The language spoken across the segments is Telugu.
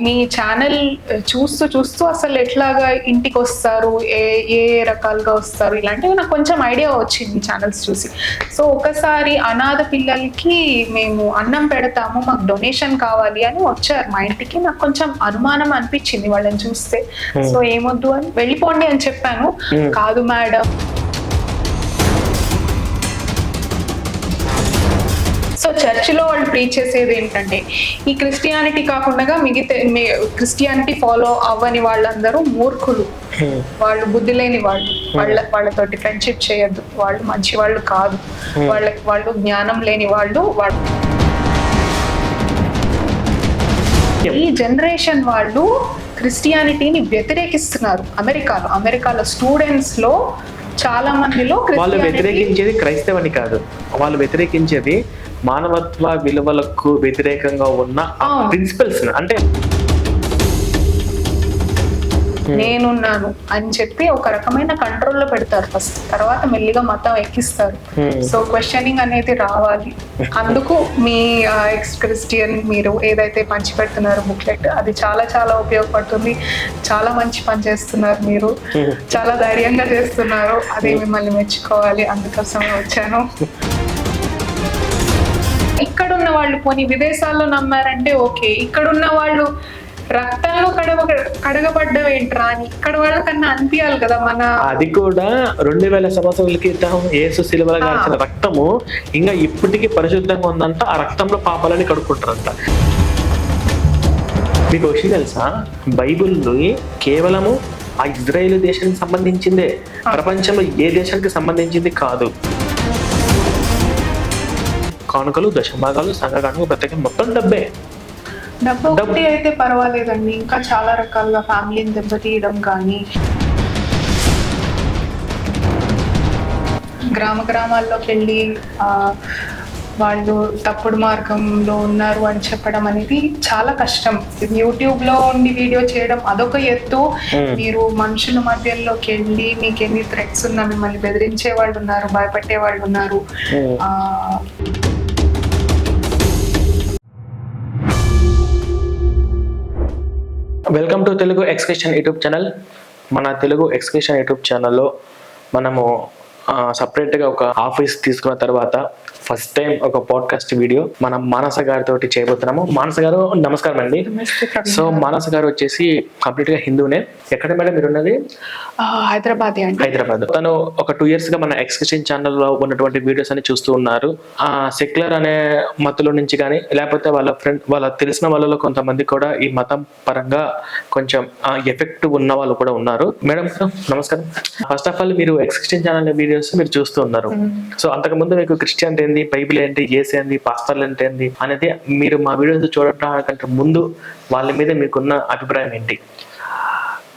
మీ ఛానల్ చూస్తూ చూస్తూ అసలు ఎట్లాగా ఇంటికి వస్తారు? ఏ ఏ రకాలుగా వస్తారు? ఇలాంటివి నాకు కొంచెం ఐడియా వచ్చింది ఛానల్స్ చూసి. సో ఒకసారి అనాథ పిల్లలకి మేము అన్నం పెడతాము మాకు డొనేషన్ కావాలి అని వచ్చారు. మా ఇంటికి నాకు కొంచెం అనుమానం అనిపించింది వాళ్ళని చూస్తే. సో ఏమొద్దు అని వెళ్ళిపోండి అని చెప్పాను. కాదు మేడం. చర్చిలో వాళ్ళు ప్రీచ్ చేసేది ఏంటంటే ఈ క్రిస్టియానిటీ కాకుండా మిగతా క్రిస్టియానిటీ ఫాలో అవ్వని వాళ్ళందరూ మూర్ఖులు. వాళ్ళు బుద్ధి లేని వాళ్ళు వాళ్ళ వాళ్ళతోటి ఫ్రెండ్షిప్ చేయొద్దు. వాళ్ళు మంచి వాళ్ళు కాదు. వాళ్ళ వాళ్ళు జ్ఞానం లేని వాళ్ళు వాళ్ళు ఈ జనరేషన్ వాళ్ళు క్రిస్టియానిటీని వ్యతిరేకిస్తున్నారు. అమెరికాలో అమెరికాలో స్టూడెంట్స్లో చాలా మందిలో వాళ్ళు వ్యతిరేకించేది క్రైస్తవని కాదు. వాళ్ళు వ్యతిరేకించేది మానవత్వ విలువలకు వ్యతిరేకంగా ఉన్న. ప్రిన్సిపల్స్ అంటే నేనున్నాను అని చెప్పి ఒక రకమైన కంట్రోల్లో పెడతారు ఫస్ట్ తర్వాత మెల్లిగా మతం ఎక్కిస్తారు. Hmm. సో క్వశ్చనింగ్ అనేది రావాలి. అందుకు మీ ఎక్స్ క్రిస్టియన్ మీరు ఏదైతే పంచి పెడుతున్నారో బుక్లెట్ అది చాలా చాలా ఉపయోగపడుతుంది. చాలా మంచి పని చేస్తున్నారు మీరు. Hmm. చాలా ధైర్యంగా చేస్తున్నారు. అది మిమ్మల్ని మెచ్చుకోవాలి. అందుకోసమే వచ్చాను. ఇక్కడున్న వాళ్ళు పోనీ విదేశాల్లో నమ్మారంటే ఓకే. ఇక్కడున్న వాళ్ళు రక్తంలో కడగ కడగబడ్డం ఏంట్రా అని ఇక్కడ వాళ్ళకన్నా అనిపించాలి కదా మన అది కూడా రెండు వేల సంవత్సరాల క్రితం యేసు సిలువల రక్తము ఇంకా ఇప్పటికీ పరిశుద్ధంగా ఉందంట ఆ రక్తంలో పాపాలని కడుక్కుంటారంట. మీకు విషయం తెలుసా? బైబిల్ని కేవలము ఆ ఇజ్రాయేల్ దేశానికి సంబంధించిందే. ప్రపంచంలో ఏ దేశానికి సంబంధించింది కాదు. కానుకలు దశభాగాలు సంఘకానుకలు ప్రత్యేక మొత్తం డబ్బే. డబ్బు ఒకటి అయితే పర్వాలేదండి. ఇంకా చాలా రకాలుగా ఫ్యామిలీని దెబ్బతీయడం కానీ గ్రామ గ్రామాల్లోకి వెళ్ళి వాళ్ళు తప్పుడు మార్గంలో ఉన్నారు అని చెప్పడం అనేది చాలా కష్టం. యూట్యూబ్లో ఉండి వీడియో చేయడం అదొక ఎత్తు. మీరు మనుషుల మధ్యలోకి వెళ్ళి మీకు ఎన్ని థ్రెట్స్ ఉన్నా మిమ్మల్ని బెదిరించే వాళ్ళు ఉన్నారు భయపెట్టే వాళ్ళు ఉన్నారు. వెల్కమ్ టు తెలుగు ఎక్స్క్రిషన్ యూట్యూబ్ ఛానల్ మన తెలుగు ఎక్స్క్రిషన్ యూట్యూబ్ ఛానల్లో మనము సపరేట్గా ఒక ఆఫీస్ తీసుకున్న తర్వాత ఫస్ట్ టైం ఒక పాడ్కాస్ట్ వీడియో మనం మానస గారితో చేయబోతున్నాము. మానస గారు నమస్కారం అండి. సో మానస గారు వచ్చేసి కంప్లీట్గా హిందూనే. ఎక్కడ మేడం మీరు ఉన్నది హైదరాబాద్ హైదరాబాద్. తను ఒక టూ ఇయర్స్గా మన ఎక్స్క్రిషన్ ఛానల్లో ఉన్నటువంటి వీడియోస్ అని చూస్తూ ఉన్నారు. ఆ సెక్యులర్ అనే మతంలో నుంచి కానీ లేకపోతే వాళ్ళ ఫ్రెండ్ వాళ్ళ తెలిసిన వాళ్ళలో కొంతమంది కూడా ఈ మతం పరంగా కొంచెం ఎఫెక్ట్ ఉన్న వాళ్ళు కూడా ఉన్నారు. మేడం నమస్కారం. ఫస్ట్ ఆఫ్ ఆల్ మీరు ఎక్స్క్రిషన్ ఛానల్ వీడియోస్ మీరు చూస్తూ ఉన్నారు. సో అంతకు ముందు మీకు క్రిస్టియన్ ఏంది? బైబిల్ ఏంటి ఏసీ ఏంది? పాస్టర్లు అంటే ఏంది? అనేది మీరు మా వీడియోస్ చూడటానికంటే ముందు వాళ్ళ మీద మీకున్న అభిప్రాయం ఏంటి?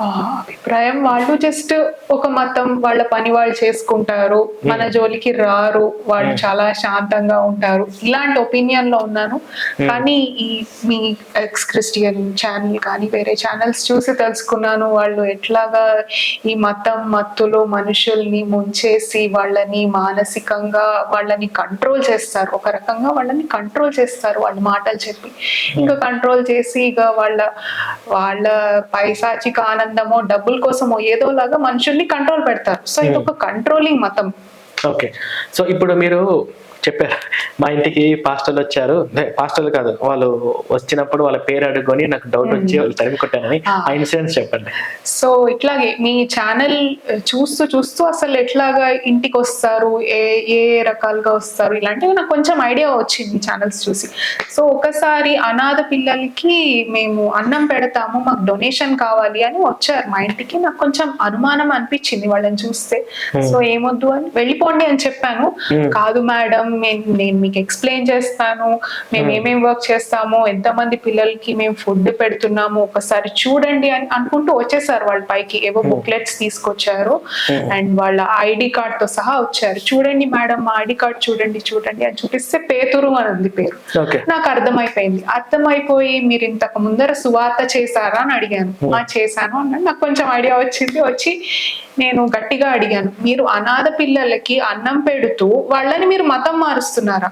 అభిప్రాయం. వాళ్ళు జస్ట్ ఒక మతం వాళ్ళ పని వాళ్ళు చేసుకుంటారు. మన జోలికి రారు. వాళ్ళు చాలా శాంతంగా ఉంటారు. ఇలాంటి ఒపీనియన్లో ఉన్నాను. కానీ ఈ మీ ఎక్స్ క్రిస్టియన్ ఛానల్ కానీ వేరే ఛానల్స్ చూసి తెలుసుకున్నాను. వాళ్ళు ఎట్లాగా ఈ మతం మత్తులో మనుషుల్ని ముంచేసి వాళ్ళని మానసికంగా వాళ్ళని కంట్రోల్ చేస్తారు. ఒక రకంగా వాళ్ళని కంట్రోల్ చేస్తారు. వాళ్ళ మాటలు చెప్పి. ఇంకా కంట్రోల్ చేసి ఇక వాళ్ళ వాళ్ళ పైశాచిక ఆనందమో డబ్బుల కోసమో ఏదోలాగా మనుషుల్ని కంట్రోల్ పెడతారు. సో ఇది ఒక కంట్రోలింగ్ మతం. ఓకే సో ఇప్పుడు మీరు చెప్పారు. మా ఇంటికి పాస్టర్లు వచ్చారు. పాస్టర్లు కాదు వాళ్ళు వచ్చినప్పుడు వాళ్ళ పేరు అడుగుకొని నాకు డౌట్ వచ్చి వాళ్ళు తరిమి కొట్టానని ఆ. ఇన్సిడెంట్స్ చెప్పండి. సో ఇట్లాగే మీ ఛానల్ చూస్తూ చూస్తూ అసలు ఎట్లాగా ఇంటికి వస్తారు? ఏ ఏ రకాలుగా వస్తారు? ఇలాంటివి నాకు కొంచెం ఐడియా వచ్చింది ఛానల్స్ చూసి. సో ఒకసారి అనాథ పిల్లలకి మేము అన్నం పెడతాము మాకు డొనేషన్ కావాలి అని వచ్చారు. మా ఇంటికి నాకు కొంచెం అనుమానం అనిపించింది వాళ్ళని చూస్తే. సో ఏమొద్దు అని వెళ్ళిపోండి అని చెప్పాను. కాదు మేడం నేను నేను మీకు ఎక్స్ప్లెయిన్ చేస్తాను. మేము ఏమేం వర్క్ చేస్తామో ఎంతమంది పిల్లలకి మేము ఫుడ్ పెడుతున్నాము ఒకసారి చూడండి అని అనుకుంటూ వచ్చేసారు వాళ్ళ పైకి. ఏవో బుక్లెట్స్ తీసుకొచ్చారు. అండ్ వాళ్ళ ఐడి కార్డ్తో సహా వచ్చారు. చూడండి మేడం మా ఐడి కార్డ్ చూడండి చూడండి అని చూపిస్తే పేతురు అని ఉంది పేరు. నాకు అర్థమైపోయింది. అర్థమైపోయి మీరు ఇంతకు ముందర సువార్త చేశారా అని అడిగాను. ఆ చేశాను అన్నాడు. నాకు కొంచెం ఐడియా వచ్చింది. వచ్చి నేను గట్టిగా అడిగాను. మీరు అనాథ పిల్లలకి అన్నం పెడుతూ వాళ్ళని మీరు మతం మారుస్తున్నారా?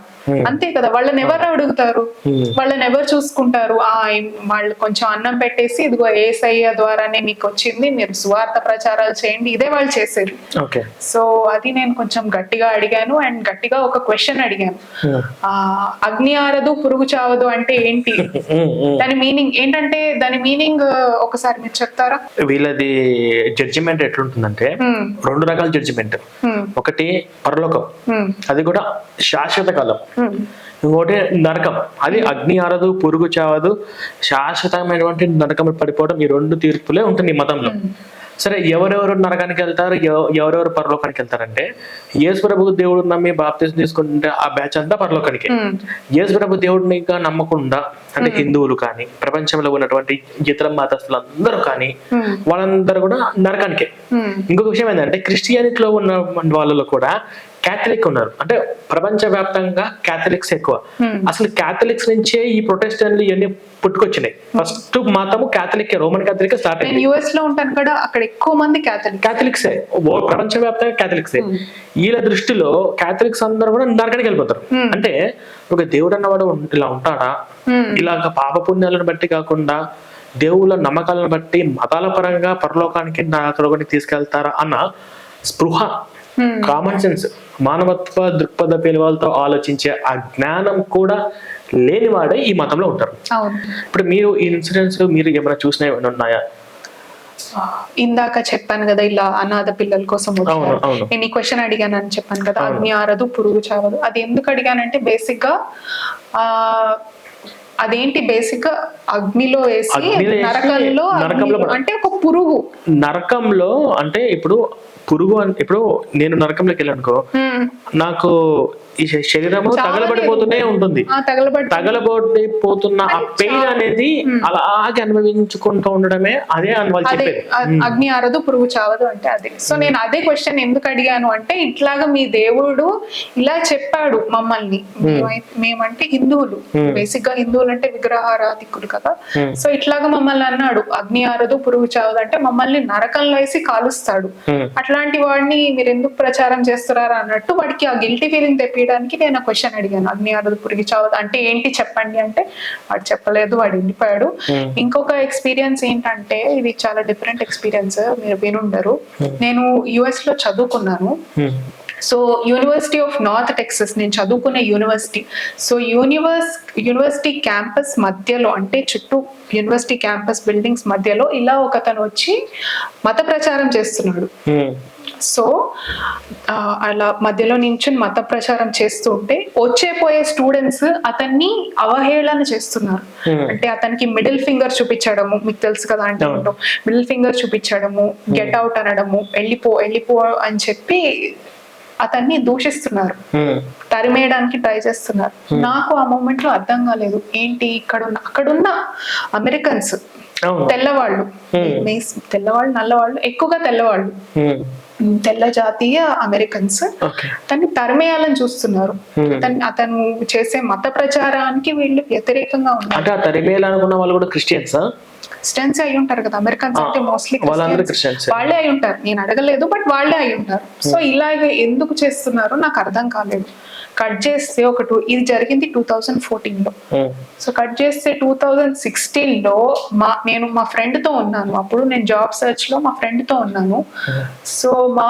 అంతే కదా వాళ్ళని ఎవరు అడుగుతారు? వాళ్ళని ఎవరు చూసుకుంటారు? ఆ వాళ్ళు కొంచెం అన్నం పెట్టేసి ఇదిగో ఏసయ్య ద్వారానే మీకు వచ్చింది మీరు సువార్త ప్రచారాలు చేయండి ఇదే వాళ్ళు చేసేది. ఓకే సో అది నేను కొంచెం గట్టిగా అడిగాను అండ్ గట్టిగా ఒక క్వశ్చన్ అడిగాను. ఆ అగ్ని ఆరదు పురుగు చావదు అంటే ఏంటి? దాని మీనింగ్ ఏంటంటే దాని మీనింగ్ ఒకసారి మీరు చెప్తారా? వీళ్ళది జడ్జిమెంట్ ఎట్లుంటుందంటే రెండు రకాల జడ్జిమెంట్ ఒకటి పరలోకం. అది కూడా శాశ్వత కాలం. ఇంకోటి నరకం. అది అగ్ని ఆరదు పురుగు చావదు శాశ్వతమైనటువంటి నరకం పడిపోవడం ఈ రెండు తీర్పులే ఉంటుంది ఈ మతంలో. సరే ఎవరెవరు నరకానికి వెళ్తారు? ఎవ- ఎవరెవరు పరలోకానికి వెళ్తారంటే యేసు ప్రభు దేవుడు నమ్మి బాప్తిజం తీసుకుంటే ఆ బ్యాచ్ అంతా పరలోకానికి. యేసు ప్రభు దేవుడిని ఇంకా నమ్మకుండా అంటే హిందువులు కానీ ప్రపంచంలో ఉన్నటువంటి ఇతర మతస్థులందరూ కానీ వాళ్ళందరూ కూడా నరకానికే. ఇంకొక విషయం ఏంటంటే క్రిస్టియానిటీలో ఉన్న వాళ్ళలో కూడా క్యాథలిక్ ఉన్నారు. అంటే ప్రపంచ వ్యాప్తంగా క్యాథలిక్స్ ఎక్కువ. Hmm. అసలు క్యాథలిక్స్ నుంచే ఈ ప్రొటెస్టెంట్లు ఇవన్నీ పుట్టుకొచ్చినాయి. ఫస్ట్ మతము క్యాథలిక్ రోమన్ క్యాథలిక్ స్టార్ట్ అయింది యుఎస్లో ఉంటాను కూడా అక్కడ ఎక్కువ మంది క్యాథలిక్ క్యాథలిక్సే ప్రపంచ వ్యాప్తంగా క్యాథలిక్సే వీళ్ళ దృష్టిలో క్యాథలిక్స్ అందరూ కూడా నరకానికి వెళ్ళిపోతారు. Hmm. అంటే ఒక దేవుడు అన్నవాడు ఇలా ఉంటాడా? Hmm. ఇలాగ పాప పుణ్యాలను బట్టి కాకుండా దేవుళ్ళ నమ్మకాలను బట్టి మతాల పరంగా పరలోకానికి నరకానికి తీసుకెళ్తారా అన్న స్పృహ Hmm. కామన్ సెన్స్ మానవత్వ దృక్పథ పేలువాలతో ఆలోచించే ఆ జ్ఞానం కూడా లేనివాడే ఈ మతంలో ఉంటారు. ఇప్పుడు మీరు ఈ ఇన్సిడెంట్స్ మీరు ఏమైనా ఏమైనా ఉన్నాయా? ఇందాక చెప్పాను కదా ఇలా అనాథ పిల్లల కోసం. నేను ఈ క్వశ్చన్ అడిగాను అని చెప్పాను కదా. అగ్ని ఆరదు పురుగు చావదు. అది ఎందుకు అడిగానంటే బేసిక్గా ఆ అదేంటి బేసిక్గా? అగ్నిలో వేసి నరకంలో అంటే ఒక పురుగు. నరకంలో అంటే ఇప్పుడు పురుగు అంటే ఇప్పుడు నేను నరకంలోకి వెళ్ళనుకో. నాకు ఈ శరీరము. తగలబడిపోతూనే ఉంటుంది. తగలబడి పోతున్న ఆ పెయిన్ అనేది అలాగే అనుభవించుకుంటూ ఉండడమే అదే అని వాళ్ళు అదే చెప్పేది. అ- అగ్ని ఆరదు పురుగు చావదు అంటే అదే. సో నేను అదే క్వశ్చన్ ఎందుకు అడిగాను అంటే ఇట్లాగా మీ దేవుడు ఇలా చెప్పాడు మమ్మల్ని. మేమై- మేమంటే హిందువులు. బేసిక్గా హిందువులు అంటే విగ్రహారాధికులు కదా. సో ఇట్లాగా మమ్మల్ని అన్నాడు. అగ్ని ఆరదు పురుగు చావదు అంటే మమ్మల్ని నరకంలో వేసి కాలుస్తాడు. అట్లాంటి వాడిని మీరు ఎందుకు ప్రచారం చేస్తున్నారు అన్నట్టు వాడికి ఆ గిల్టీ ఫీలింగ్ తెప్పించడానికి నేను ఆ క్వశ్చన్ అడిగాను. అగ్ని ఆరదు పురుగు చావదు. అంటే ఏంటి చెప్పండి అంటే వాడు చెప్పలేదు వాడు వెళ్ళిపోయాడు ఇంకొక ఎక్స్పీరియన్స్ ఏంటంటే ఇది చాలా డిఫరెంట్ ఎక్స్పీరియన్స్ మీరు వినుండరు. నేను యుఎస్లో చదువుకున్నాను. Hmm. So university of North Texas నేను చదువుకునే university so universe university campus మధ్యలో అంటే చుట్టూ యూనివర్సిటీ క్యాంపస్ బిల్డింగ్స్ మధ్యలో ఇలా ఒకతను వచ్చి మత ప్రచారం చేస్తున్నాడు. Hmm. సో అలా మధ్యలో నించుని మత ప్రచారం చేస్తూ ఉంటే వచ్చే పోయే స్టూడెంట్స్ అతన్ని అవహేళన చేస్తున్నారు Hmm. అంటే అతనికి మిడిల్ ఫింగర్ చూపించడము మీకు తెలుసు కదా అంటే. మిడిల్ ఫింగర్ చూపించడము గెట్ అవుట్ అనడము వెళ్ళిపో వెళ్ళిపో అని చెప్పి అతన్ని దూషిస్తున్నారు Hmm. తరిమేయడానికి ట్రై చేస్తున్నారు నాకు ఆ మూమెంట్లో అర్థం కాలేదు ఏంటి ఇక్కడ ఉన్న అక్కడున్న అమెరికన్స్ తెల్లవాళ్ళు Hmm. తెల్లవాళ్ళు నల్లవాళ్ళు ఎక్కువగా తెల్లవాళ్ళు Hmm. తెల్ల జాతీయ అమెరికన్స్ తన్ని తరిమేయాలని చూస్తున్నారు. Hmm. అతను చేసే మత ప్రచారానికి వీళ్ళు వ్యతిరేకంగా ఉన్నారు. అంటే ఆ తరిమేయాలనుకున్న వాళ్ళు కూడా క్రిస్టియన్సా క్రిస్టియన్స్ అయి ఉంటారు కదా అమెరికన్స్ అంటే మోస్ట్లీ వాళ్ళే అయి ఉంటారు. నేను అడగలేదు బట్ వాళ్ళే అయి ఉంటారు. సో ఇలాగ ఎందుకు చేస్తున్నారో? నాకు అర్థం కాలేదు. కట్ చేస్తే ఒక టూ ఇది జరిగింది టూ థౌజండ్ ఫోర్టీన్లో సో కట్ చేస్తే టూ థౌజండ్ సిక్స్టీన్లో మా నేను మా ఫ్రెండ్తో ఉన్నాను. అప్పుడు నేను జాబ్ సర్చ్లో మా ఫ్రెండ్తో ఉన్నాను సో మా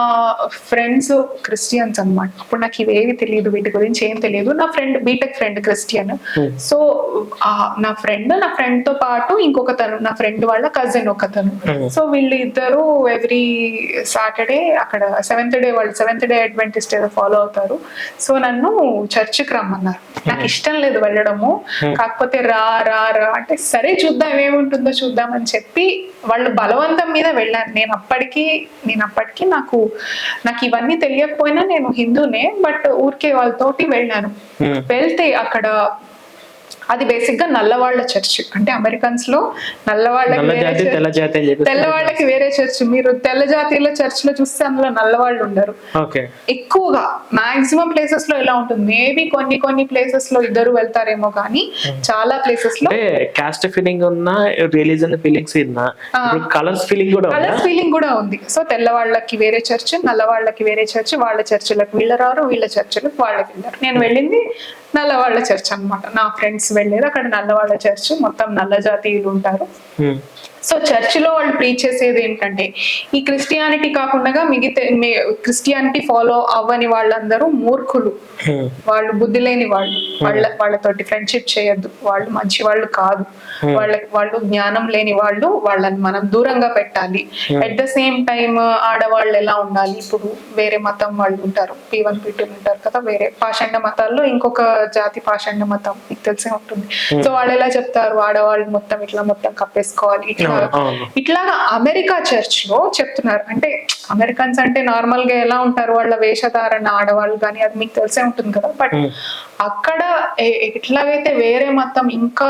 ఫ్రెండ్స్ క్రిస్టియన్స్ అన్నమాట. అప్పుడు నాకు ఇవేవి తెలియదు వీటి గురించి ఏం తెలియదు. నా friend BTech friend Christian. So ఆ, నా ఫ్రెండ్ నా ఫ్రెండ్తో పాటు ఇంకొక తను నా ఫ్రెండ్ వాళ్ళ కజిన్ ఒక తను సో వీళ్ళు ఇద్దరు ఎవ్రీ సాటర్డే అక్కడ సెవెంత్ డే వాళ్ళు సెవెంత్ డే అడ్వెంటిస్ట్ ఏదో ఫాలో అవుతారు. సో నన్ను చర్చికి రమ్మన్నారు. నాకు ఇష్టం లేదు వెళ్ళడము. కాకపోతే రా రా రా అంటే సరే చూద్దాం ఏముంటుందో చూద్దాం అని చెప్పి వాళ్ళు బలవంతం మీద వెళ్ళాను నేను అప్పటికి నేను అప్పటికి నాకు నాకు ఇవన్నీ తెలియకపోయినా నేను హిందూనే బట్ ఊరికే వాళ్ళతోటి వెళ్ళాను. వెళ్తే అక్కడ అది బేసిక్గా నల్లవాళ్ళ చర్చ్ అంటే అమెరికన్స్లో నల్లవాళ్ళకి నల్ల వేరే చర్చ్, మీరు తెల్ల జాతీయుల చర్చ్లో చూస్తే అందులో నల్లవాళ్ళు ఉండరు. ఎక్కువగా మాక్సిమం ప్లేసెస్లో ఎలా ఉంటుంది? మేబీ కొన్ని కొన్ని ప్లేసెస్లో ఇద్దరు వెళ్తారేమో కానీ చాలా ప్లేసెస్లో కాస్ట్ ఫీలింగ్ ఉన్నా రిలీజన్ ఫీలింగ్స్ కలర్స్ ఫీలింగ్ కూడా ఉందా? కలర్ ఫీలింగ్ కూడా ఉంది. సో తెల్లవాళ్ళకి వేరే చర్చ్ నల్లవాళ్ళకి వేరే చర్చ్ వాళ్ళ చర్చిలకు వీళ్ళ రారు వీళ్ళ చర్చిలకు వాళ్ళకి వెళ్ళారు. నేను వెళ్ళింది నల్లవాళ్ళ చర్చ్ అన్నమాట. నా ఫ్రెండ్స్ వెళ్ళేది అక్కడ నల్లవాళ్ళ చర్చ్ మొత్తం నల్ల జాతీయులు ఉంటారు. సో చర్చిలో వాళ్ళు ప్రీచ్ చేసేది ఏంటంటే ఈ క్రిస్టియానిటీ కాకుండా మిగతా క్రిస్టియానిటీ ఫాలో అవ్వని వాళ్ళందరూ మూర్ఖులు. Hmm. వాళ్ళు బుద్ధి లేని వాళ్ళు వాళ్ళ వాళ్ళతోటి ఫ్రెండ్షిప్ చేయొద్దు. వాళ్ళు మంచి వాళ్ళు కాదు. వాళ్ళ వాళ్ళు జ్ఞానం లేని వాళ్ళు వాళ్ళని మనం దూరంగా పెట్టాలి. అట్ ద సేమ్ టైం ఆడవాళ్ళు ఎలా ఉండాలి? ఇప్పుడు వేరే మతం వాళ్ళు ఉంటారు. పీ వన్ పీ టూ ఉంటారు కదా వేరే పాషండ మతాల్లో ఇంకొక జాతి పాషండ మతం మీకు తెలిసే ఉంటుంది. సో వాళ్ళు ఎలా చెప్తారు? ఆడవాళ్ళు మొత్తం ఇట్లా మొత్తం కప్పేసుకోవాలి. ఇట్లా. ఇట్లాగా అమెరికా చర్చ్లో చెప్తున్నారు. అంటే అమెరికన్స్ అంటే నార్మల్గా ఎలా ఉంటారు? వాళ్ళ వేషధారణ ఆడవాళ్ళు కానీ అది మీకు తెలిసే ఉంటుంది కదా? బట్ అక్కడ ఎట్లాగైతే వేరే మతం ఇంకా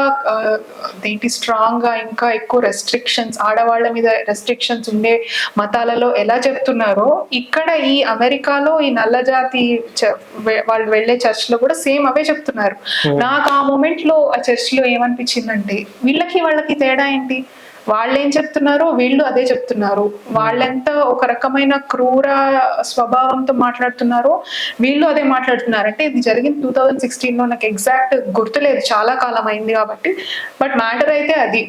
ఏంటి స్ట్రాంగ్గా ఇంకా ఎక్కువ రెస్ట్రిక్షన్స్ ఆడవాళ్ళ మీద రెస్ట్రిక్షన్స్ ఉండే మతాలలో ఎలా చెప్తున్నారో ఇక్కడ ఈ అమెరికాలో ఈ నల్ల జాతి చ- వె- వాళ్ళు వెళ్ళే చర్చ్లో కూడా సేమ్ అవే చెప్తున్నారు. నాకు ఆ మూమెంట్లో ఆ చర్చ్లో ఏమనిపించిందంటే వీళ్ళకి వాళ్ళకి తేడా ఏంటి? వాళ్ళు ఏం చెప్తున్నారు వీళ్ళు అదే చెప్తున్నారు. వాళ్ళెంత ఒక రకమైన క్రూర స్వభావంతో మాట్లాడుతున్నారో వీళ్ళు అదే మాట్లాడుతున్నారు. అంటే ఇది జరిగింది టూ థౌజండ్ సిక్స్టీన్లో నాకు ఎగ్జాక్ట్ గుర్తులేదు. చాలా కాలం అయింది కాబట్టి. బట్ మ్యాటర్ అయితే అది.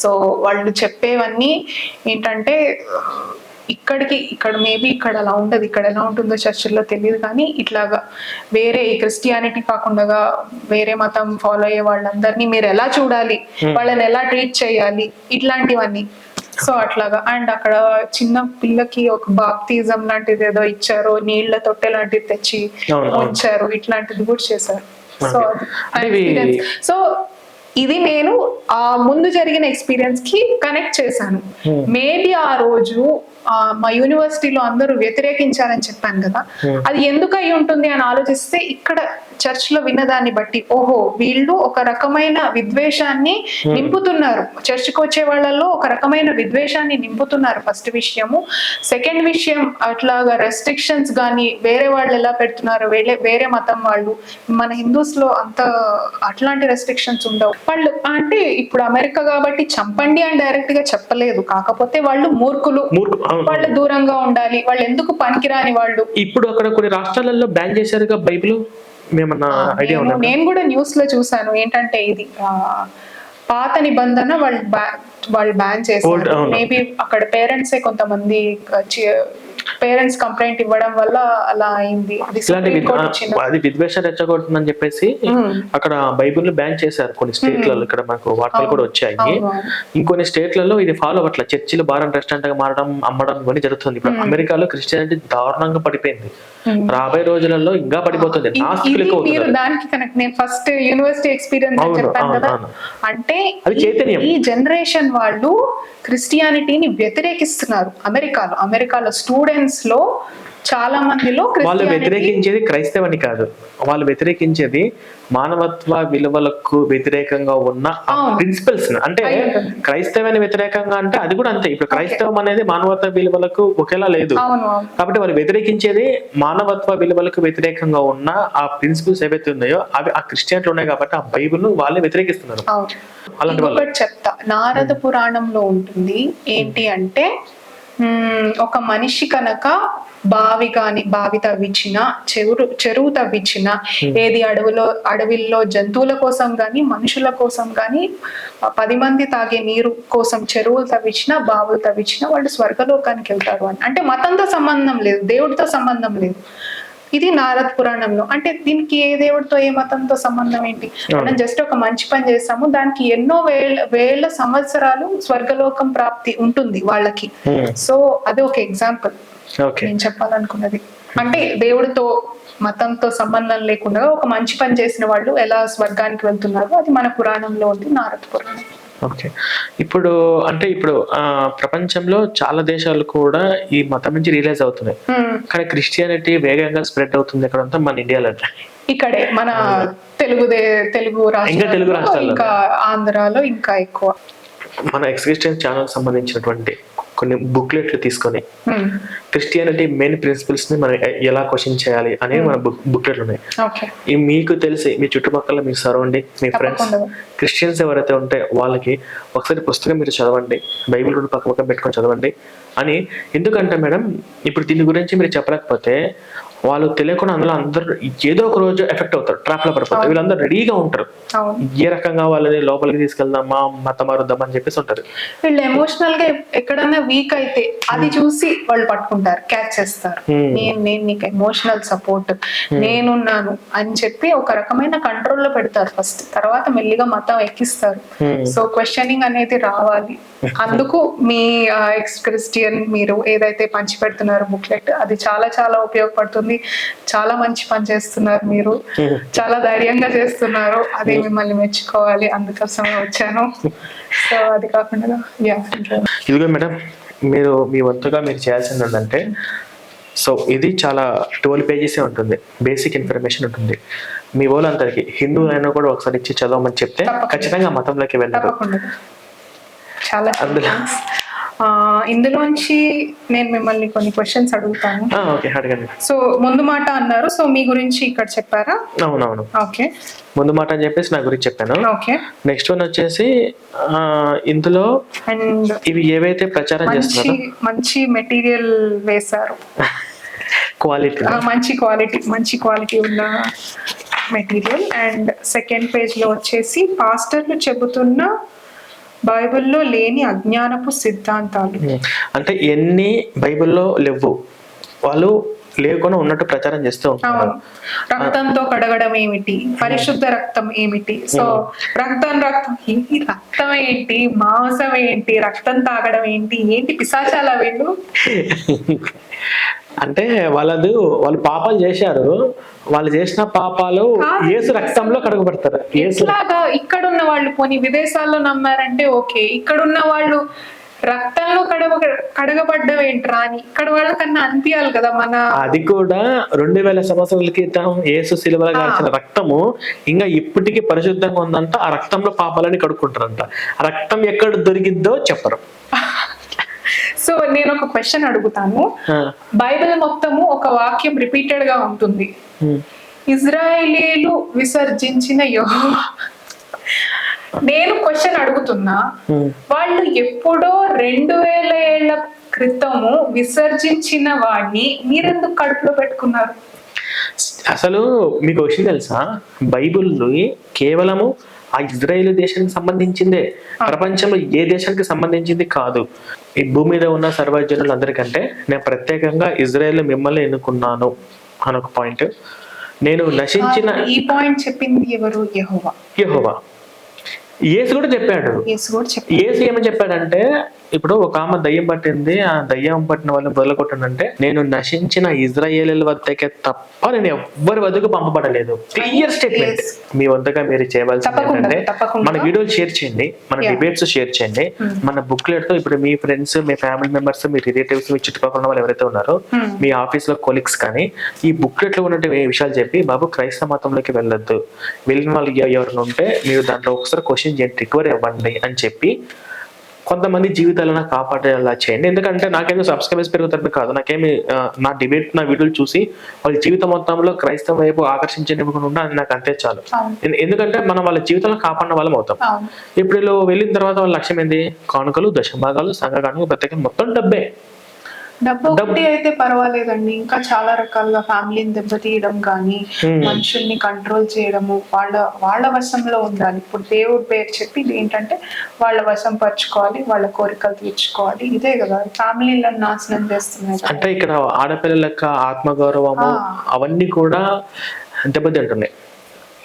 సో వాళ్ళు చెప్పేవన్నీ ఏంటంటే ఇక్కడికి ఇక్కడ మేబీ ఇక్కడ అలా ఉండదు ఇక్కడ ఎలా ఉంటుందో చర్చిల్లో తెలియదు కానీ ఇట్లాగా వేరే క్రిస్టియానిటీ కాకుండా వేరే మతం ఫాలో అయ్యే వాళ్ళందరినీ మీరు ఎలా చూడాలి వాళ్ళని ఎలా ట్రీట్ చేయాలి ఇట్లాంటివన్నీ. సో అట్లాగా. అండ్ అక్కడ చిన్న పిల్లకి ఒక బాప్తిజం లాంటిది ఏదో ఇచ్చారు నీళ్ళ తొట్టె లాంటిది తెచ్చి. ఉంచారు ఇట్లాంటిది కూడా చేశారు. సో సో ఇది నేను ఆ ముందు జరిగిన ఎక్స్పీరియన్స్కి కనెక్ట్ చేశాను. మేబీ ఆ రోజు మా యూనివర్సిటీలో అందరూ వ్యతిరేకించారని చెప్పాను కదా. అది ఎందుకు అయి ఉంటుంది అని ఆలోచిస్తే ఇక్కడ చర్చ్లో విన్నదాన్ని బట్టి ఓహో వీళ్ళు ఒక రకమైన విద్వేషాన్ని నింపుతున్నారు. చర్చ్కి వచ్చే వాళ్ళలో ఒక రకమైన విద్వేషాన్ని నింపుతున్నారు ఫస్ట్ విషయము. సెకండ్ విషయం అట్లాగా రెస్ట్రిక్షన్స్ కానీ వేరే వాళ్ళు ఎలా పెడుతున్నారు? వేరే వేరే మతం వాళ్ళు. మన హిందూస్లో అంత అట్లాంటి రెస్ట్రిక్షన్స్ ఉండవు. వాళ్ళు అంటే ఇప్పుడు అమెరికా కాబట్టి చంపండి అని డైరెక్ట్గా చెప్పలేదు. కాకపోతే వాళ్ళు మూర్ఖులు. వాళ్ళు దూరంగా ఉండాలి వాళ్ళు ఎందుకు పనికిరాని వాళ్ళు? ఇప్పుడు అక్కడ కొన్ని రాష్ట్రాలలో బ్యాన్ చేశారుగా బైబిల్? మేమన్నా ఐడియా నేను కూడా న్యూస్లో చూసాను ఏంటంటే ఇది పాత నిబంధన వాళ్ళు వాళ్ళు బ్యాన్ చేశారు. అవును. మేబీ అక్కడ పేరెంట్సే కొంతమంది పేరెంట్స్ కంప్లైంట్ ఇవ్వడం వల్ల అలా అయింది. అది విద్వేషం రెచ్చగొడుతుందని చెప్పేసి అక్కడ బైబిల్ బ్యాన్ చేశారు కొన్ని స్టేట్లలో. ఇక్కడ మనకు వార్తలు కూడా వచ్చాయి. ఇంకొన్ని స్టేట్లలో ఇది ఫాలో అవ్వట్ల చర్చిలు బార్ రెస్టారెంట్గా మారడం అమ్మడం ఇవన్నీ జరుగుతుంది. ఇప్పుడు అమెరికాలో క్రిస్టియానిటీ దారుణంగా పడిపోయింది. రాబోయే రోజులలో ఇంకా పడిపోతుంది. దానికి కనెక్ట్ నేను ఫస్ట్ యూనివర్సిటీ ఎక్స్పీరియన్స్ చెప్పాను కదా. అంటే. ఈ జనరేషన్ వాళ్ళు క్రిస్టియానిటీని వ్యతిరేకిస్తున్నారు అమెరికాలో. అమెరికాలో స్టూడెంట్స్లో చాలా మందిలో వాళ్ళు వ్యతిరేకించేది క్రైస్తవని కాదు. వాళ్ళు వ్యతిరేకించేది మానవత్వ విలువలకు వ్యతిరేకంగా ఉన్న. ప్రిన్సిపల్స్ అంటే. క్రైస్తవాన్ని వ్యతిరేకంగా అంటే అది కూడా అంతే. ఇప్పుడు క్రైస్తవం అనేది మానవత్వ విలువలకు ఒకేలా లేదు. కాబట్టి వాళ్ళు వ్యతిరేకించేది మానవత్వ విలువలకు వ్యతిరేకంగా ఉన్న ఆ ప్రిన్సిపల్స్ ఏవైతే ఉన్నాయో అవి ఆ క్రిస్టియన్లు ఉన్నాయి కాబట్టి ఆ బైబిల్ వాళ్ళే వ్యతిరేకిస్తున్నారు. అలాంటి వాళ్ళు. చెప్తా. నారద పురాణంలో ఉంటుంది ఏంటి అంటే ఒక మనిషి కనుక బావి కాని బావి తవ్వించిన చెరువు చెరువు తవ్వించిన ఏది అడవిలో అడవిల్లో జంతువుల కోసం గాని మనుషుల కోసం గాని ఆ, పది మంది తాగే నీరు కోసం చెరువులు తవ్వించిన బావులు తవ్వించిన వాళ్ళు స్వర్గలోకానికి వెళ్తారు అని. అంటే మతంతో సంబంధం లేదు దేవుడితో సంబంధం లేదు. ఇది నారద్ పురాణంలో. అంటే దీనికి ఏ దేవుడితో ఏ మతంతో సంబంధం ఏంటి? మనం జస్ట్ ఒక మంచి పని చేస్తాము. దానికి ఎన్నో వేల వేల సంవత్సరాలు స్వర్గలోకం ప్రాప్తి ఉంటుంది వాళ్ళకి. Hmm. సో అది ఒక ఎగ్జాంపుల్ నేను చెప్పాలనుకున్నది. అంటే దేవుడితో మతంతో సంబంధం లేకుండా ఒక మంచి పని చేసిన వాళ్ళు ఎలా స్వర్గానికి వెళ్తున్నారో అది మన పురాణంలో ఉంది నారద పురాణం. ఓకే ఇప్పుడు అంటే ఇప్పుడు ఆ ప్రపంచంలో చాలా దేశాలు కూడా ఈ మతం నుంచి రియలైజ్ అవుతున్నాయి. Hmm. కానీ క్రిస్టియానిటీ వేగంగా స్ప్రెడ్ అవుతుంది ఎక్కడంతా మన ఇండియాలో ఇక్కడే మన తెలుగు దే- తెలుగు ఇంకా తెలుగు రాష్ట్రాల్లో. ఇంకా ఆంధ్రాలో ఇంకా ఎక్కువ. మన ఎక్స్క్రిస్టియన్ ఛానల్ సంబంధించినటువంటి కొన్ని బుక్లెట్లు తీసుకొని Hmm. క్రిస్టియానిటీ మెయిన్ ప్రిన్సిపల్స్ని మనం ఎలా క్వశ్చన్ చేయాలి అనేవి మన బుక్ బుక్లెట్లు ఉన్నాయి మీకు తెలిసి మీ చుట్టుపక్కల మీ సరౌండింగ్ మీ ఫ్రెండ్స్. క్రిస్టియన్స్ ఎవరైతే ఉంటే వాళ్ళకి ఒకసారి పుస్తకం మీరు చదవండి బైబిల్ పక్క పక్క పెట్టుకొని చదవండి అని ఎందుకంటే మేడం ఇప్పుడు దీని గురించి మీరు చెప్పలేకపోతే వాళ్ళు తెలియకుండా అందులో అందరూ ఏదో ఒక రోజు ఎఫెక్ట్ అవుతారు ట్రాప్లో పడిపోతారు. వీళ్ళందరూ రెడీగా ఉంటారు. ఏ రకంగా వాళ్ళని లోపలికి తీసుకెళ్దామా మత మారుద్దాం అని చెప్పేసి ఉంటారు. వీళ్ళు ఎమోషనల్గా ఎక్కడన్నా వీక్ అయితే అది చూసి వాళ్ళు పట్టుకుంటారు క్యాచ్ చేస్తారు. Hmm. నేను నేను నీకు ఎమోషనల్ సపోర్ట్ నేనున్నాను అని చెప్పి ఒక రకమైన కంట్రోల్లో పెడతారు ఫస్ట్ తర్వాత మెల్లిగా మతం ఎక్కిస్తారు. Hmm. సో క్వశ్చనింగ్ అనేది రావాలి. అందుకు మీ ఎక్స్ క్రిస్టియన్ మీరు ఏదైతే పంచి పెడుతున్నారో బుక్లెట్ అది చాలా చాలా ఉపయోగపడుతుంది. చాలా మంచి పని చేస్తున్నారు మీరు. చాలా ధైర్యంగా చేస్తున్నారు. అది మిమ్మల్ని మెచ్చుకోవాలి. అందుకోసమే వచ్చాను. సో అది కాకుండా యా ఇదిగో మేడం మీరు మీ వంతుగా మీరు చేయాల్సింది ఏంటంటే సో ఇది చాలా ట్వెల్వ్ పేజెసే ఉంటుంది. బేసిక్ ఇన్ఫర్మేషన్ ఉంటుంది. మీ వాళ్ళందరికీ హిందువులైనా కూడా ఒకసారి ఇచ్చి చదవమని చెప్తే. ఖచ్చితంగా మతంలోకి వెళ్ళరు. అందులో ఇందులోంచి నేను మిమ్మల్ని కొన్ని క్వశ్చన్స్ అడుగుతాను. ఓకే అడగండి. సో ముందు మాట అన్నారు. సో మీ గురించి ఇక్కడ చెప్పారా? అవునవును. ఓకే. ముందు మాట అని చెప్పేసి నా గురించి చెప్పాను. ఓకే. నెక్స్ట్ వన్ వచ్చేసి ఇందులో అండ్ ఇవి ఏవైతే ప్రచారం చేస్తున్నారో? మంచి మెటీరియల్ వేశారు. క్వాలిటీ మంచి క్వాలిటీ మంచి క్వాలిటీ ఉన్న మెటీరియల్. అండ్ సెకండ్ పేజ్లో వచ్చేసి పాస్టర్లు చెబుతున్న బైబిల్లో లేని అజ్ఞానపు సిద్ధాంతాలు. అంటే ఎన్ని బైబిల్లో లేవు. వాళ్ళు లేకుండా ఉన్నట్టు ప్రచారం చేస్తూ ఉంటారు రక్తంతో కడగడం ఏమిటి? పరిశుద్ధ రక్తం ఏమిటి? సో రక్తం రక్తం. ఏంటి రక్తం ఏంటి? మాంసం ఏంటి? రక్తం తాగడం ఏంటి? ఏంటి పిశాచాల వీళ్ళు అంటే వాళ్ళది వాళ్ళు పాపాలు చేశారు. వాళ్ళు చేసిన పాపాలు. ఏసు రక్తంలో కడగబడతారు ఏసు ఎట్లాగా ఇక్కడున్న వాళ్ళు పోనీ విదేశాల్లో నమ్మారంటే ఓకే. ఇక్కడున్న వాళ్ళు రక్తంలో కడగ కడగబడ్డం ఏంట్రా అని ఇక్కడ వాళ్ళకన్నా అనిపించాలి కదా మన అది కూడా రెండు వేల సంవత్సరాల క్రితం ఏసు శిలువలో కాల్చిన రక్తము ఇంకా ఇప్పటికీ పరిశుద్ధంగా ఉందంట. ఆ రక్తంలో పాపాలని కడుక్కుంటారంట. రక్తం ఎక్కడ దొరికిద్దో చెప్పరు. సో నేను ఒక క్వశ్చన్ అడుగుతాను. బైబిల్ మొత్తము ఒక వాక్యం రిపీటెడ్గా ఉంటుంది. ఇజ్రాయేలీలు విసర్జించిన యెహోవా నేను క్వశ్చన్ అడుగుతున్నా. వాళ్ళు ఎప్పుడో రెండు వేల ఏళ్ళ క్రితము విసర్జించిన వాడిని మీరెందుకు కడుపులో పెట్టుకున్నారు? అసలు మీకు విషయం తెలుసా? బైబిల్ కేవలము ఆ ఇజ్రాయేల్ దేశానికి సంబంధించిందే. ప్రపంచంలో ఏ దేశానికి సంబంధించింది కాదు. ఈ భూమి మీద ఉన్న సర్వజనులందరికంటే నేను ప్రత్యేకంగా ఇజ్రాయేల్ మిమ్మల్ని ఎన్నుకున్నాను అని ఒక పాయింట్ నేను నశించిన ఈ పాయింట్ చెప్పింది ఎవరు? యెహోవా. యెహోవా. యేసు కూడా చెప్పాడు. యేసు కూడా చెప్పి ఏసు ఏమని చెప్పాడంటే ఇప్పుడు ఒక ఆమె దయ్యం పట్టింది ఆ దయ్యం పట్టిన వాళ్ళని వదలగొట్టానంటే నేను నశించిన ఇజ్రాయేల్ వద్దకే తప్ప నేను ఎవ్వరి వద్దకు పంపబడలేదు క్లియర్ స్టేట్మెంట్. మీ వద్దగా మీరు చేయవలసింది ఏంటంటే. మన వీడియోలు షేర్ చేయండి మన. డిబేట్స్ షేర్ చేయండి మన బుక్లెట్తో ఇప్పుడు మీ ఫ్రెండ్స్ మీ ఫ్యామిలీ మెంబర్స్ మీ రిలేటివ్స్ మీ చుట్టుపక్కల ఉన్న వాళ్ళు ఎవరైతే ఉన్నారో Hmm. మీ ఆఫీస్లో కొలీగ్స్ కానీ ఈ బుక్లెట్లో ఉన్నటువంటి విషయాలు చెప్పి బాబు క్రైస్తవ మతంలోకి వెళ్ళొద్దు వెళ్ళిన వాళ్ళు ఎవరైనా ఉంటే మీరు దాంట్లో ఒకసారి క్వశ్చన్ చేయండి రికవర్ ఇవ్వండి అని చెప్పి కొంతమంది జీవితాలను కాపాడేలా చేయండి. ఎందుకంటే నాకేమో సబ్స్క్రైబర్స్ పెరుగుతారని కాదు. నాకేమి నా డిబేట్ నా వీడియోలు చూసి వాళ్ళ జీవితం మొత్తంలో క్రైస్తవ వైపు ఆకర్షించనివ్వకుండా నాకు అంతే చాలు. ఎందుకంటే మనం వాళ్ళ జీవితంలో కాపాడిన వాళ్ళం అవుతాం. ఇప్పుడు వీళ్ళు వెళ్ళిన తర్వాత వాళ్ళ లక్ష్యం ఏంది? కానుకలు దశభాగాలు సంఘ కానుక ప్రత్యేక మొత్తం డబ్బే. డబ్బు ఒకటి అయితే పర్వాలేదండి. ఇంకా చాలా రకాలుగా ఫ్యామిలీని దెబ్బతీయడం కానీ. మనుషుల్ని కంట్రోల్ చేయడము వాళ్ళ వాళ్ళ వశంలో ఉండాలి. ఇప్పుడు దేవుడి పేరు చెప్పి ఇది ఏంటంటే వాళ్ళ వశం పరచుకోవాలి వాళ్ళ కోరికలు తీర్చుకోవాలి. ఇదే కదా. ఫ్యామిలీలను నాశనం చేస్తున్నాయి అంటే ఇక్కడ ఆడపిల్లల యొక్క ఆత్మగౌరవము. అవన్నీ కూడా దెబ్బతింటున్నాయి.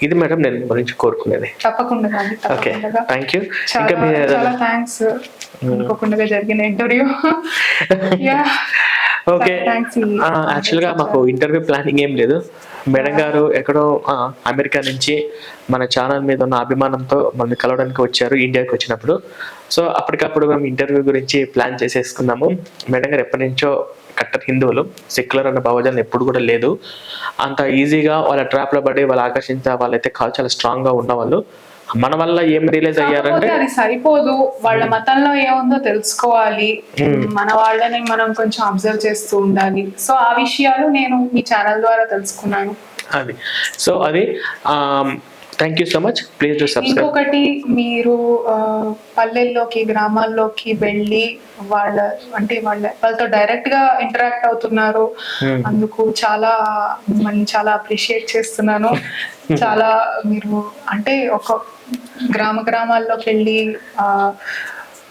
ఇది మేడం నేను గురించి కోరుకునేది. తప్పకుండా ఓకే. థ్యాంక్ యూ ఇంకా చాలా థ్యాంక్స్ అనుకోకుండా జరిగిన ఇంటర్వ్యూ యా ఓకే థ్యాంక్స్ యాక్చువల్గా మాకు ఇంటర్వ్యూ ప్లానింగ్ ఏం లేదు. మేడం గారు ఎక్కడో అమెరికా నుంచి మన ఛానల్ మీద ఉన్న అభిమానంతో మనల్ని కలవడానికి వచ్చారు ఇండియాకి వచ్చినప్పుడు. సో అప్పటికప్పుడు మేము ఇంటర్వ్యూ గురించి ప్లాన్ చేసేసుకున్నాము. మేడం గారు ఎప్పటి నుంచో కట్టర్ హిందువులు సెక్యులర్ అన్న భావజాలం ఎప్పుడు కూడా లేదు. అంత ఈజీగా వాళ్ళ ట్రాప్లో పడి వాళ్ళు ఆకర్షించే వాళ్ళైతే కాదు చాలా స్ట్రాంగ్గా ఉన్నవాళ్ళు మన వల్ల ఏం రియలైజ్ అయ్యారంటే అది సరిపోదు. వాళ్ళ మతంలో ఏముందో తెలుసుకోవాలి. మన వాళ్ళని మనం కొంచెం అబ్జర్వ్ చేస్తూ ఉండాలి. సో ఆ విషయాలు నేను మీ ఛానల్ ద్వారా తెలుసుకున్నాను. అది. సో అది thank you so much please to subscribe ఇంకొకటి మీరు పల్లెల్లోకి గ్రామాల్లోకి వెళ్ళి వాళ్ళ అంటే వాళ్ళ వాళ్ళతో డైరెక్ట్గా ఇంటరాక్ట్ అవుతున్నారు. Hmm. అందుకు చాలా మిమ్మల్ని చాలా అప్రిషియేట్ చేస్తున్నాను. చాలా మీరు అంటే ఒక గ్రామ గ్రామాల్లోకి వెళ్ళి ఆ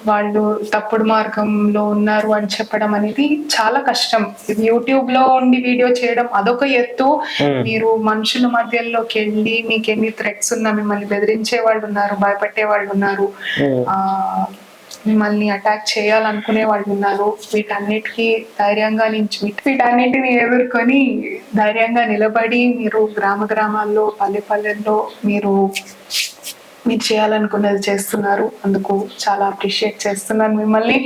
వాళ్ళు తప్పుడు మార్గంలో ఉన్నారు అని చెప్పడం అనేది చాలా కష్టం యూట్యూబ్లో ఉండి వీడియో చేయడం అదొక ఎత్తు. మీరు మనుషుల మధ్యలోకి వెళ్ళి మీకు ఎన్ని థ్రెట్స్ ఉన్నా మిమ్మల్ని బెదిరించే వాళ్ళు ఉన్నారు భయపెట్టే వాళ్ళు ఉన్నారు. ఆ మిమ్మల్ని అటాక్ చేయాలనుకునే వాళ్ళు ఉన్నారు వీటన్నిటికీ ధైర్యంగా నుంచి వీటన్నిటిని ఎదుర్కొని ధైర్యంగా నిలబడి మీరు గ్రామ గ్రామాల్లో పల్లె పల్లెల్లో మీరు మీరు చేయాలనుకున్నది చేస్తున్నారు. అందుకు చాలా అప్రిషియేట్ చేస్తున్నాను మిమ్మల్ని.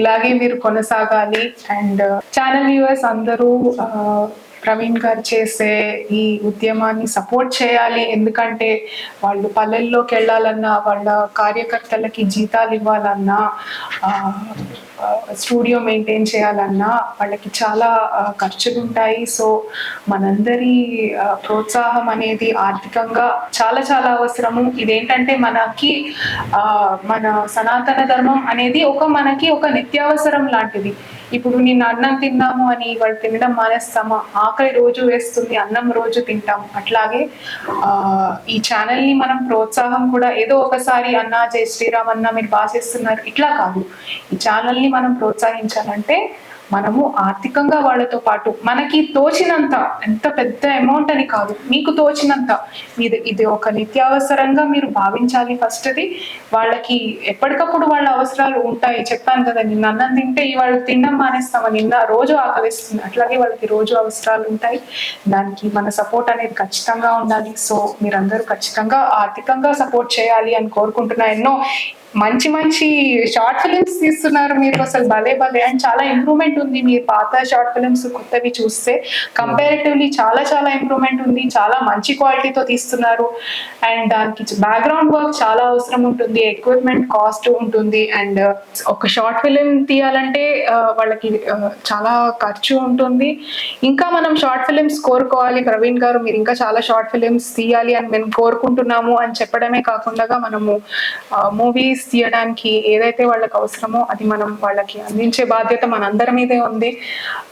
ఇలాగే మీరు కొనసాగాలి. అండ్ ఛానల్ వ్యూవర్స్ అందరూ ప్రవీణ్ గారు చేసే ఈ ఉద్యమాన్ని సపోర్ట్ చేయాలి. ఎందుకంటే వాళ్ళు పల్లెల్లోకి వెళ్ళాలన్నా వాళ్ళ కార్యకర్తలకి జీతాలు ఇవ్వాలన్నా స్టూడియో మెయింటైన్ చేయాలన్నా వాళ్ళకి చాలా ఖర్చులు ఉంటాయి సో మనందరి ప్రోత్సాహం అనేది ఆర్థికంగా చాలా చాలా అవసరము. ఇదేంటంటే మనకి ఆ, మన సనాతన ధర్మం అనేది ఒక మనకి ఒక నిత్యావసరం లాంటిది. ఇప్పుడు నేను అన్నం తిన్నాము అని వాళ్ళు తినడం మానేస్తామా? ఆకలి రోజు వేస్తుంది అన్నం రోజు తింటాం అట్లాగే ఆ ఈ ఛానల్ని మనం ప్రోత్సాహం కూడా ఏదో ఒకసారి అన్నా జై శ్రీరామ్ అన్న మీరు బాగా చేస్తున్నారు. ఇట్లా కాదు. ఈ ఛానల్ని మనం ప్రోత్సహించాలంటే మనము ఆర్థికంగా వాళ్ళతో పాటు మనకి తోచినంత ఎంత పెద్ద అమౌంట్ అని కాదు మీకు తోచినంత ఇది ఇది ఒక నిత్యావసరంగా మీరు భావించాలి ఫస్ట్ అది వాళ్ళకి ఎప్పటికప్పుడు వాళ్ళ అవసరాలు ఉంటాయి. చెప్పాను కదా నిన్న అన్నం తింటే ఇవాళ తినడం మానేస్తామని నిన్న రోజు ఆకలిస్తుంది. అట్లాగే వాళ్ళకి రోజు అవసరాలు ఉంటాయి. దానికి మన సపోర్ట్ అనేది ఖచ్చితంగా ఉండాలి. సో మీరందరూ ఖచ్చితంగా ఆర్థికంగా సపోర్ట్ చేయాలి అని కోరుకుంటున్నా. ఎన్నో మంచి మంచి షార్ట్ ఫిలిమ్స్ తీస్తున్నారు మీరు. అసలు భలే భలే. అండ్ చాలా ఇంప్రూవ్మెంట్ ఉంది. మీరు పాత షార్ట్ ఫిలిమ్స్ కొత్తవి చూస్తే కంపారిటివ్లీ చాలా చాలా ఇంప్రూవ్మెంట్ ఉంది. చాలా మంచి క్వాలిటీతో తీస్తున్నారు. అండ్ దానికి బ్యాక్గ్రౌండ్ వర్క్ చాలా అవసరం ఉంటుంది. ఎక్విప్మెంట్ కాస్ట్ ఉంటుంది. అండ్ uh, ఒక షార్ట్ ఫిలిం తీయాలంటే uh, వాళ్ళకి uh, చాలా ఖర్చు ఉంటుంది. ఇంకా మనం షార్ట్ ఫిలిమ్స్ కోరుకోవాలి. ప్రవీణ్ గారు మీరు ఇంకా చాలా షార్ట్ ఫిలిమ్స్ తీయాలి అని మేము కోరుకుంటున్నాము అని చెప్పడమే కాకుండా మనము మూవీస్ తీయడానికి ఏదైతే వాళ్ళకి అవసరమో అది మనం వాళ్ళకి అందించే బాధ్యత మనందరి మీదే ఉంది.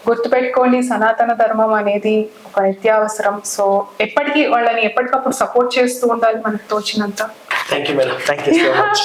గుర్తుపెట్టుకోండి సనాతన ధర్మం అనేది ఒక నిత్యావసరం. సో ఎప్పటికీ వాళ్ళని ఎప్పటికప్పుడు సపోర్ట్ చేస్తూ ఉండాలి మనకు తోచినంత. Thank you madam thank you so much